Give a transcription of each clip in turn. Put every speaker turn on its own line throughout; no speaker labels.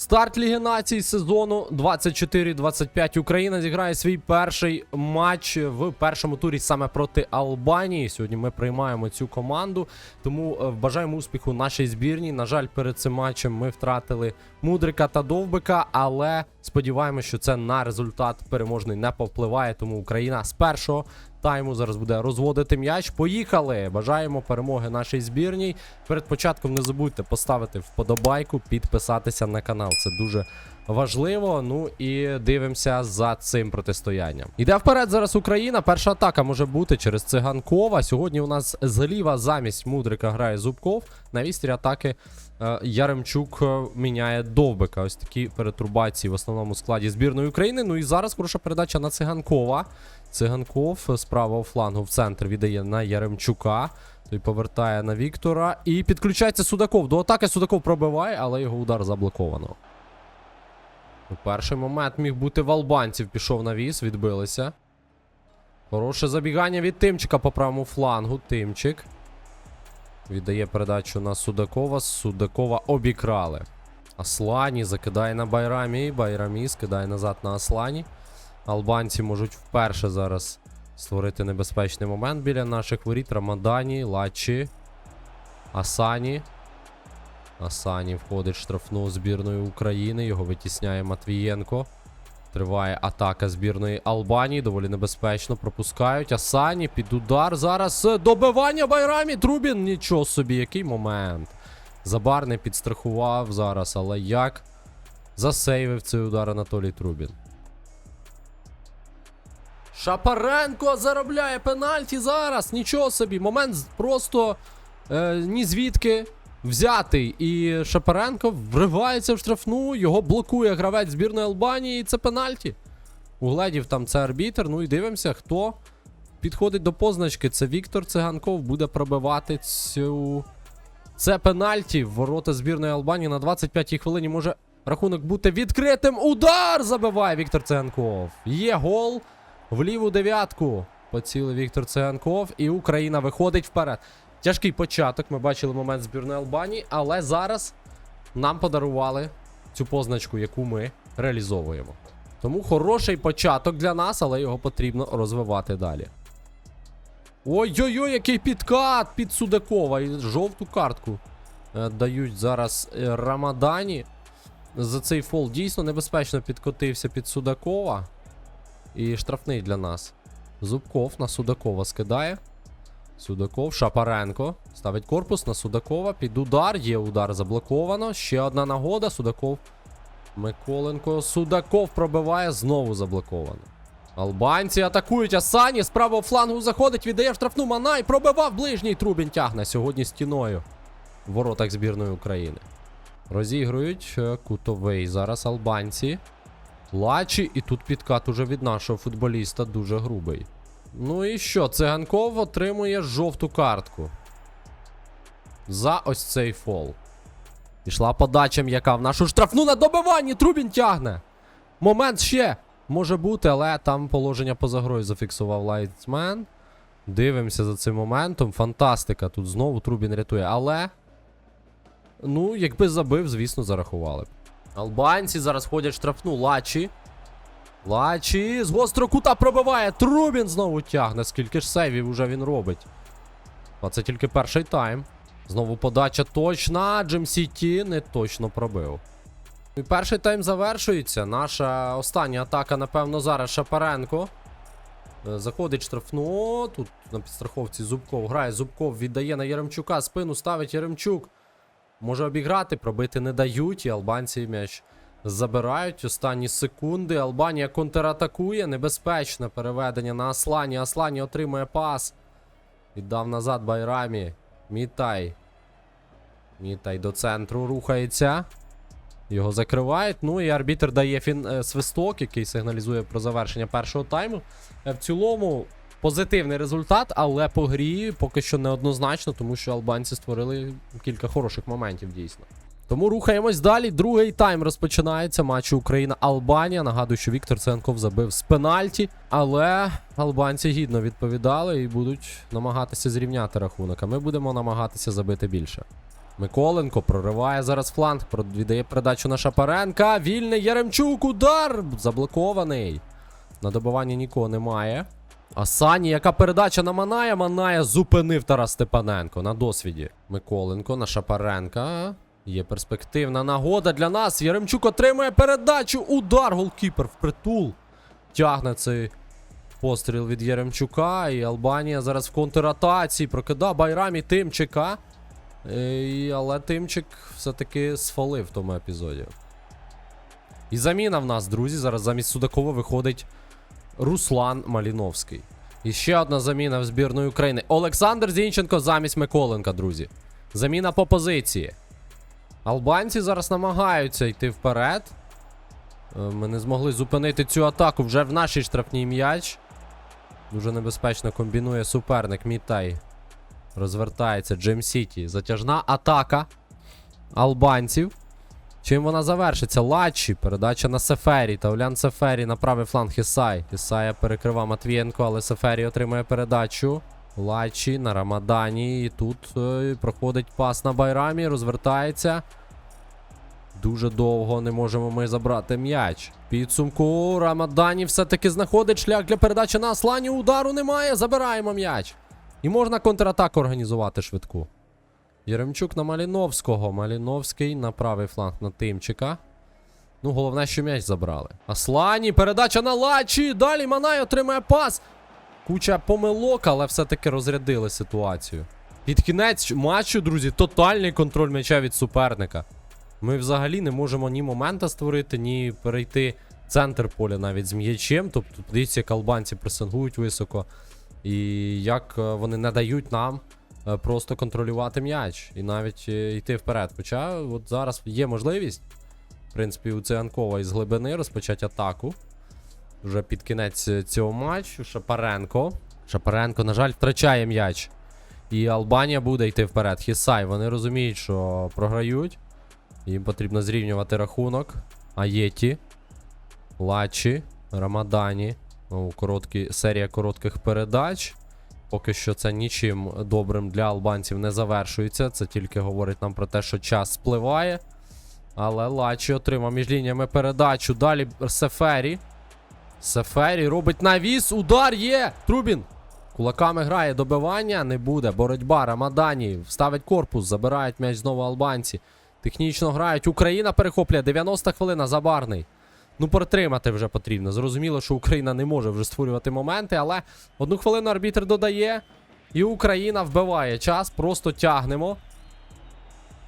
Старт Ліги націй сезону 24-25. Україна зіграє свій перший матч в першому турі саме проти Албанії. Сьогодні ми приймаємо цю команду. Тому е, бажаємо успіху нашій збірній. На жаль, перед цим матчем ми втратили Мудрика та Довбика, але сподіваємося, що це на результат переможний не повпливає. Тому Україна з першого тайму зараз буде розводити м'яч. Поїхали! Бажаємо перемоги нашій збірній. Перед початком не забудьте поставити вподобайку, підписатися на канал. Це дуже важливо. Ну і дивимося за цим протистоянням. Іде вперед зараз Україна. Перша атака може бути через циганкова. Сьогодні у нас зліва замість Мудрика грає Зубков. На вістрі атаки е, Яремчук е, міняє Довбика. Ось такі перетурбації в основному складі збірної України. Ну і зараз хороша передача на циганкова. Циганков з правого флангу в центр віддає на Яремчука. Той повертає на Віктора. І підключається Судаков. До атаки Судаков пробиває, але його удар заблоковано. У перший момент міг бути в албанців. Пішов на віз, відбилися. Хороше забігання від Тимчика по правому флангу. Тимчик. Віддає передачу на Судакова. Судакова обікрали. Аслані закидає на Байрамі. Байрамі скидає назад на Аслані. Албанці можуть вперше зараз створити небезпечний момент біля наших воріт. Рамадані, Лачі, Асані. Асані входить в штрафну збірної України. Його витісняє Матвієнко. Триває атака збірної Албанії. Доволі небезпечно пропускають. Асані під удар. Зараз е, добивання Байрамі. Трубін. Нічого собі, який момент. Забар не підстрахував зараз, але як засейвив цей удар Анатолій Трубін. Шапаренко заробляє пенальті зараз. Нічого собі. Момент просто е, ні звідки взятий. І Шапаренко вривається в штрафну. Його блокує гравець збірної Албанії. І це пенальті. Угледів там це арбітер. Ну і дивимося, хто підходить до позначки. Це Віктор Циганков буде пробивати цю. Це пенальті. Ворота збірної Албанії на 25-й хвилині може рахунок бути відкритим. Удар забиває Віктор Циганков. Є гол в ліву дев'ятку. Поцілив Віктор Циганков, і Україна виходить вперед. Тяжкий початок. Ми бачили момент збірної Албанії, але зараз нам подарували цю позначку, яку ми реалізовуємо. Тому хороший початок для нас, але його потрібно розвивати далі. Ой-ой-ой, який підкат під Судакова. І жовту картку е, дають зараз е, Рамадані. За цей фол дійсно небезпечно підкотився під Судакова. І штрафний для нас. Зубков на Судакова скидає. Судаков, Шапаренко. Ставить корпус на Судакова. Під удар. Є удар заблоковано. Ще одна нагода. Судаков. Миколенко. Судаков пробиває. Знову заблоковано. Албанці атакують Асані. З правого флангу заходить. Віддає штрафну Манай. Пробивав ближній. Трубін тягне сьогодні стіною. В воротах збірної України. Розігрують е, кутовий. Зараз албанці. Лачі, і тут підкат уже від нашого футболіста дуже грубий. Ну і що? Циганков отримує жовту картку. За ось цей фол. Пішла подача м'яка в нашу штрафну на добиванні. Трубін тягне. Момент ще може бути, але там положення поза грою зафіксував Лайтсмен. Дивимося за цим моментом. Фантастика. Тут знову Трубін рятує. Але. Ну, якби забив, звісно, зарахували б. Албанці зараз ходять штрафну. Лачі. Лачі з гострого кута пробиває. Трубін знову тягне. Скільки ж сейвів уже він робить. А це тільки перший тайм. Знову подача точна. Джим Сіті не точно пробив. І перший тайм завершується. Наша остання атака, напевно, зараз Шапаренко. Е, Заходить штрафну. Тут на підстраховці Зубков грає. Зубков віддає на Яремчука. Спину ставить Яремчук. Може обіграти, пробити не дають, і албанці м'яч забирають останні секунди. Албанія контратакує. Небезпечне переведення на Аслані. Аслані отримує пас. Віддав назад Байрамі. Мітай. Мітай до центру рухається. Його закривають. Ну і арбітр дає фін... е, свисток, який сигналізує про завершення першого тайму. Е, В цілому позитивний результат, але по грі поки що неоднозначно, тому що албанці створили кілька хороших моментів дійсно. Тому рухаємось далі. Другий тайм розпочинається матчу Україна-Албанія. Нагадую, що Віктор Ценков забив з пенальті, але албанці гідно відповідали і будуть намагатися зрівняти рахунок. А ми будемо намагатися забити більше. Миколенко прориває зараз фланг, віддає передачу на Шапаренка. Вільний Яремчук, удар! Заблокований. На добиванні нікого немає. А Сані, яка передача на Маная? Маная зупинив Тарас Степаненко на досвіді. Миколенко на Шапаренка. Є перспективна нагода для нас. Яремчук отримує передачу. Удар голкіпер впритул. Тягне цей постріл від Яремчука. І Албанія зараз в контратаці. Прокида Байрамі Тимчика. Е, і- Але Тимчик все-таки сфалив в тому епізоді. І заміна в нас, друзі. Зараз замість Судакова виходить Руслан Маліновський. І ще одна заміна в збірної України. Олександр Зінченко замість Миколенка, друзі. Заміна по позиції. Албанці зараз намагаються йти вперед. Е, Ми не змогли зупинити цю атаку вже в нашій штрафній м'яч. Дуже небезпечно комбінує суперник Мітай. Розвертається Джем Сіті. Затяжна атака албанців. Чим вона завершиться? Лачі. Передача на Сефері. Тавлян Сефері на правий фланг Ісай. Ісая перекрива Матвієнко, але Сефері отримує передачу. Лачі на Рамадані. І тут е, проходить пас на Байрамі. Розвертається. Дуже довго не можемо ми забрати м'яч. Підсумку Рамадані все-таки знаходить шлях для передачі на Аслані. Удару немає. Забираємо м'яч. І можна контратаку організувати швидку. Єремчук на Маліновського. Маліновський на правий фланг на Тимчика. Ну, головне, що м'яч забрали. Аслані, передача на Лачі. Далі Манай отримає пас. Куча помилок, але все-таки розрядили ситуацію. Під кінець матчу, друзі, тотальний контроль м'яча від суперника. Ми взагалі не можемо ні момента створити, ні перейти центр поля навіть з м'ячем. Тобто, подивіться, як албанці пресингують високо. І як е, вони не дають нам е, просто контролювати м'яч і навіть е, йти вперед. Хоча от зараз є можливість, в принципі, у Циганкова із глибини розпочати атаку. Вже під кінець е, цього матчу. Шапаренко. Шапаренко, на жаль, втрачає м'яч. І Албанія буде йти вперед. Хісай, вони розуміють, що програють. Їм потрібно зрівнювати рахунок. Аєті. Лачі. Рамадані. Ну, короткі, серія коротких передач. Поки що це нічим добрим для албанців не завершується. Це тільки говорить нам про те, що час спливає. Але Лачі отримав між лініями передачу. Далі Сефері. Сефері робить навіс. Удар є! Трубін. Кулаками грає добивання. Не буде. Боротьба. Рамадані. Вставить корпус. Забирають м'яч знову албанці. Технічно грають. Україна перехоплює. 90 хвилина. Забарний. Ну, протримати вже потрібно. Зрозуміло, що Україна не може вже створювати моменти, але одну хвилину арбітр додає. І Україна вбиває час. Просто тягнемо.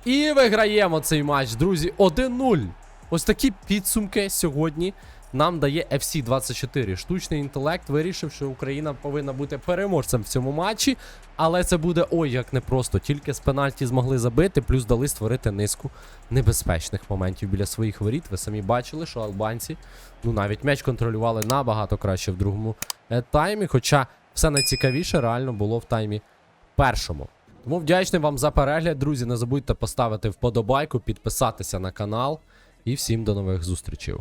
І виграємо цей матч, друзі. 1-0. Ось такі підсумки сьогодні нам дає FC 24. Штучний інтелект вирішив, що Україна повинна бути переможцем в цьому матчі. Але це буде ой як непросто. Тільки з пенальті змогли забити, плюс дали створити низку небезпечних моментів біля своїх воріт. Ви самі бачили, що албанці ну навіть м'яч контролювали набагато краще в другому е, таймі. Хоча все найцікавіше реально було в таймі першому. Тому вдячний вам за перегляд, друзі. Не забудьте поставити вподобайку, підписатися на канал. І всім до нових зустрічей.